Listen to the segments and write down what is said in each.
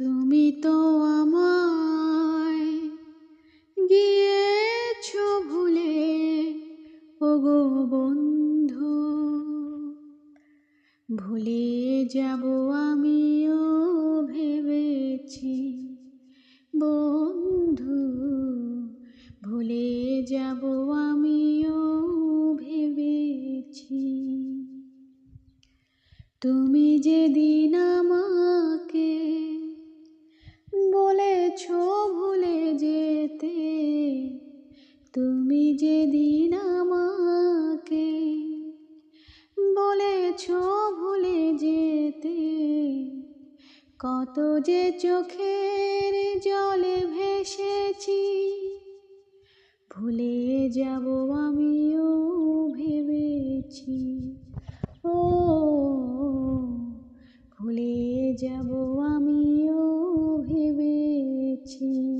তুমি তো আমায় গিয়েছ ভুলে, ওগো বন্ধু। ভুলে যাব আমিও ভেবেছি, বন্ধু। ভুলে যাব আমিও ভেবেছি। তুমি যেদিন আমাকে তুমি যেদিন আমাকে বলেছ ভুলে যেতে, কত যে চোখের জলে ভেসেছি, ভুলে যাব আমিও ভেবেছি। ও, ভুলে যাব আমিও ভেবেছি।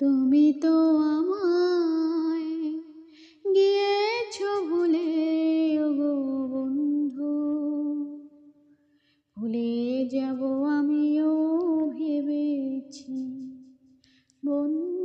তুমি তো আমায় গিয়েছ ভুলে গো বন্ধু। ভুলে যাব আমিও ভেবেছি বন্ধু।